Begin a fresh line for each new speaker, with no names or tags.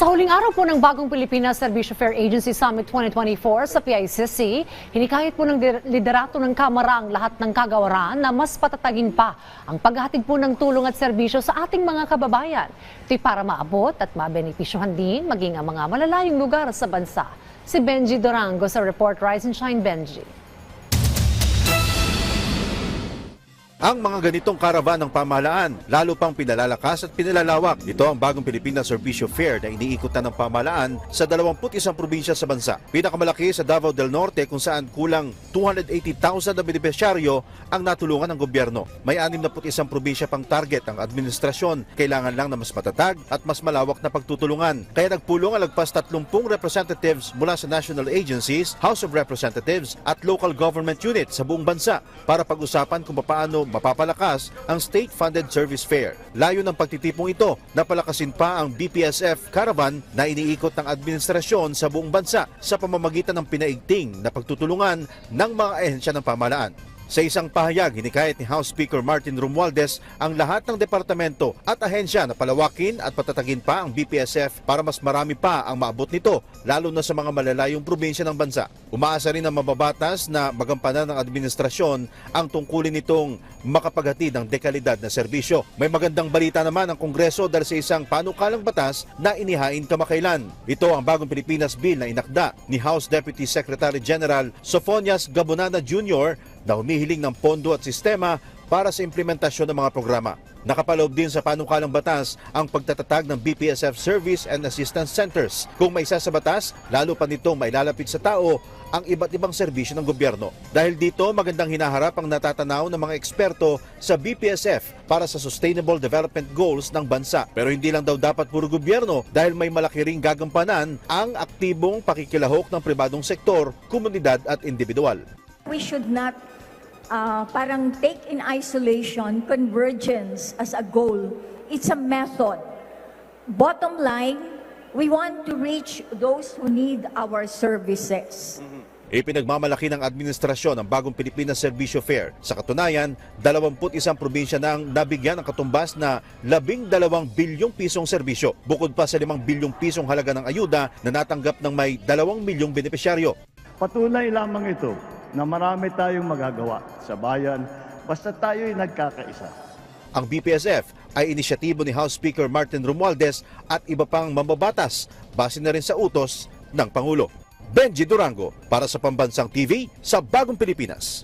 Sa huling araw po ng bagong Pilipinas Servicio Fair Agency Summit 2024 sa PICC, hinikayat po ng liderato ng Kamara ang lahat ng kagawaran na mas patatagin pa ang paghatid po ng tulong at serbisyo sa ating mga kababayan. Ito'y para maabot at mabenepisyohan din maging ang mga malalayong lugar sa bansa. Si Benji Durango sa report Rise and Shine Benji.
Ang mga ganitong karavan ng pamahalaan, lalo pang pinalalakas at pinalalawak. Ito ang bagong Pilipinas Servicio Fair na iniikutan ng pamahalaan sa 21 probinsya sa bansa. Pinakamalaki sa Davao del Norte kung saan kulang 280,000 na benepisyaryo ang natulungan ng gobyerno. May 61 probinsya pang target ang administrasyon. Kailangan lang na mas matatag at mas malawak na pagtutulungan. Kaya nagpulong ang lagpas 30 representatives mula sa national agencies, House of Representatives at local government units sa buong bansa para pag-usapan kung paano mapapalakas ang state-funded service fair. Layo ng pagtitipong ito na palakasin pa ang BPSF caravan na iniikot ng administrasyon sa buong bansa sa pamamagitan ng pinaigting na pagtutulungan ng mga ahensya ng pamahalaan. Sa isang pahayag, hinikayat ni House Speaker Martin Romualdez ang lahat ng departamento at ahensya na palawakin at patatagin pa ang BPSF para mas marami pa ang maabot nito, lalo na sa mga malalayong probinsya ng bansa. Umaasa rin ang mababatas na magampanan ng administrasyon ang tungkulin nitong makapaghatid ng dekalidad na serbisyo. May magandang balita naman ang Kongreso dahil sa isang panukalang batas na inihain kamakailan. Ito ang bagong Pilipinas Bill na inakda ni House Deputy Secretary General Sofonias Gabonana Jr. na humihiling ng pondo at sistema para sa implementasyon ng mga programa. Nakapaloob din sa panukalang batas ang pagtatatag ng BPSF Service and Assistance Centers. Kung may isa sa batas, lalo pa nitong mailalapit sa tao ang iba't ibang serbisyo ng gobyerno. Dahil dito, magandang hinaharap ang natatanaw ng mga eksperto sa BPSF para sa Sustainable Development Goals ng bansa. Pero hindi lang daw dapat puro gobyerno dahil may malaki ring gagampanan ang aktibong pakikilahok ng pribadong sektor, komunidad at individual.
We should not uh, parang take in isolation convergence as a goal. It's a method. Bottom line, we want to reach those who need our services.
Ipinagmamalaki ng administrasyon ang bagong Pilipinas Servisyo Fair. Sa katunayan, 21 probinsya na ang nabigyan ng katumbas na 12 bilyong pisong serbisyo. Bukod pa sa 5 bilyong pisong halaga ng ayuda na natanggap ng may 2 milyong benepisyaryo.
Patunay lamang ito na marami tayong magagawa sa bayan basta tayo'y nagkakaisa.
Ang BPSF ay inisyatibo ni House Speaker Martin Romualdez at iba pang mambabatas base na rin sa utos ng Pangulo. Benji Durango para sa Pambansang TV sa Bagong Pilipinas.